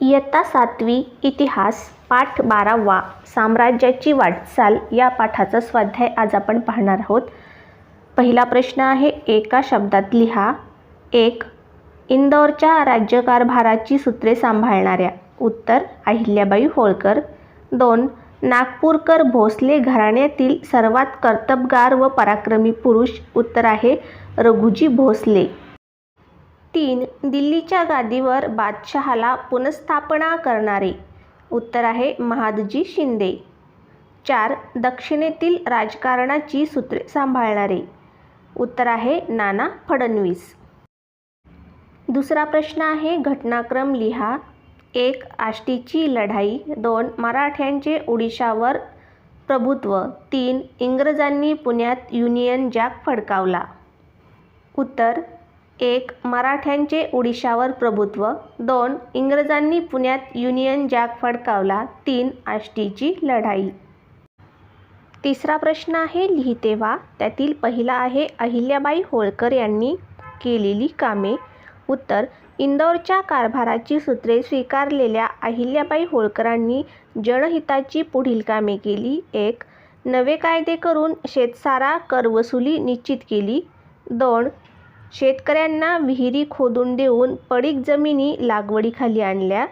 इयत्ता सातवी इतिहास पाठ बारावा साम्राज्याची वाटचाल या पाठाचा स्वाध्याय आज आपण पाहणार आहोत. पहिला प्रश्न आहे एका शब्दात लिहा एक इंदौरच्या राज्यकारभाराची सूत्रे सांभाळणाऱ्या. उत्तर अहिल्याबाई होळकर. दोन नागपूरकर भोसले घराण्यातील सर्वात कर्तबगार व पराक्रमी पुरुष. उत्तर आहे रघुजी भोसले. तीन दिल्लीच्या गादीवर बादशहाला पुनस्थापना करणारे. उत्तर आहे महादजी शिंदे. चार दक्षिणेतील राजकारणाची सूत्रे सांभाळणारे. उत्तर आहे नाना फडणवीस. दुसरा प्रश्न आहे घटनाक्रम लिहा. एक आष्टीची लढाई. दोन मराठ्यांचे ओडिशावर प्रभुत्व. तीन इंग्रजांनी पुण्यात युनियन जॅक फडकावला. उत्तर एक मराठ्यांचे ओडिशावर प्रभुत्व दोन इंग्रजांनी पुण्यात युनियन जॅक फडकावला तीन आष्टीची लढाई. तिसरा प्रश्न आहे लिहितेवा त्यातील पहिला आहे अहिल्याबाई होळकर यांनी केलेली कामे. उत्तर इंदौरच्या कारभाराची सूत्रे स्वीकारलेल्या अहिल्याबाई होळकरांनी जनहिताची पुढील कामे केली. एक नवे कायदे करून शेतसारा करवसुली निश्चित केली. दोन शेतकऱ्यांना विहिरी खोदून देऊन पडीक जमिनी लागवडीखाली आणल्या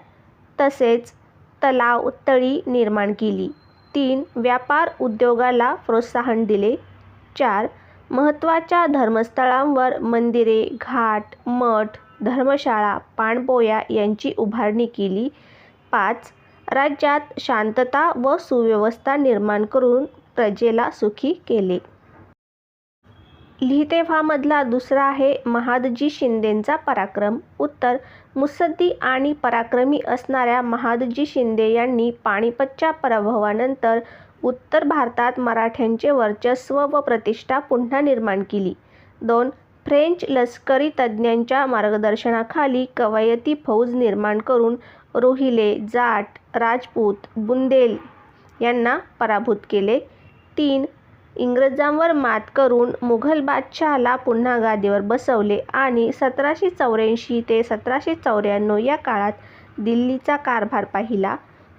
तसेच तलाव तळी निर्माण केली. तीन व्यापार उद्योगाला प्रोत्साहन दिले. चार महत्त्वाच्या धर्मस्थळांवर मंदिरे घाट मठ धर्मशाळा पाणपोया यांची उभारणी केली. पाच राज्यात शांतता व सुव्यवस्था निर्माण करून प्रजेला सुखी केले. लिहितेफामधला दुसरा आहे महादजी शिंदेंचा पराक्रम. उत्तर मुत्सद्दी आणि पराक्रमी असणाऱ्या महादजी शिंदे यांनी पानिपतच्या पराभवानंतर उत्तर भारतात मराठ्यांचे वर्चस्व व प्रतिष्ठा पुन्हा निर्माण केली. दोन फ्रेंच लष्करी तज्ज्ञांच्या मार्गदर्शनाखाली कवायती फौज निर्माण करून रोहिले जाट राजपूत बुंदेल यांना पराभूत केले. तीन इंग्रजांवर मात करून मुघल बादशहाला पुन्हा गादीवर बसवले आणि सतराशे चौऱ्याऐंशी ते सतराशे चौऱ्याण्णव या काळात दिल्लीचा कारभार पाहिला.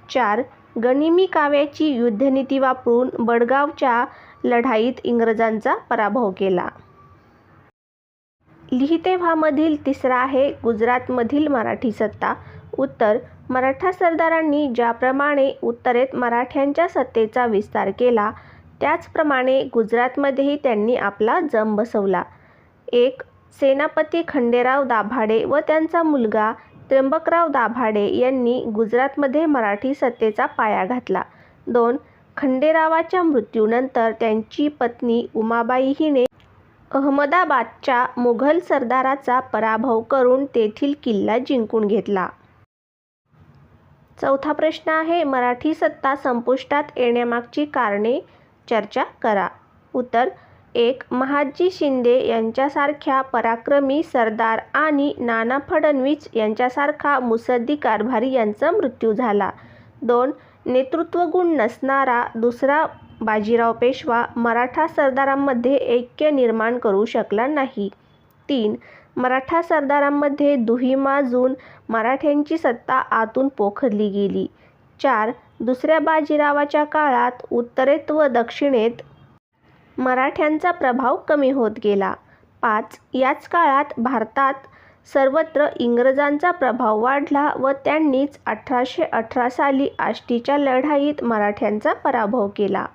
चार गनिमी काव्याची युद्धनीती वापरून बडगावच्या लढाईत इंग्रजांचा पराभव केला. लिहितेव्हामधील तिसरा आहे गुजरातमधील मराठी सत्ता. उत्तर मराठा सरदारांनी ज्याप्रमाणे उत्तरेत मराठ्यांच्या सत्तेचा विस्तार केला त्याचप्रमाणे गुजरातमध्येही त्यांनी आपला जम बसवला. एक सेनापती खंडेराव दाभाडे व त्यांचा मुलगा त्र्यंबकराव दाभाडे यांनी गुजरातमध्ये मराठी सत्तेचा पाया घातला. दोन खंडेरावाच्या मृत्यूनंतर त्यांची पत्नी उमाबाई हिने अहमदाबादच्या मुघल सरदाराचा पराभव करून तेथील किल्ला जिंकून घेतला. चौथा प्रश्न आहे मराठी सत्ता संपुष्टात येण्यामागची कारणे चर्चा करा. उत्तर एक महादजी शिंदे यांच्यासारख्या पराक्रमी सरदार आणि नाना फडणवीस यांच्यासारखा मुसद्दी कारभारी यांचा मृत्यू झाला. दोन नेतृत्वगुण नसणारा दुसरा बाजीराव पेशवा मराठा सरदारांमध्ये ऐक्य निर्माण करू शकला नाही. तीन मराठा सरदारांमध्ये दुही माजून मराठ्यांची सत्ता आतून पोखरली गेली. चार दुसऱ्या बाजीरावाच्या काळात उत्तरेत व दक्षिणेत मराठ्यांचा प्रभाव कमी होत गेला. पाच याच काळात भारतात सर्वत्र इंग्रजांचा प्रभाव वाढला व त्यांनीच अठराशे अठरा साली आष्टीच्या लढाईत मराठ्यांचा पराभव केला.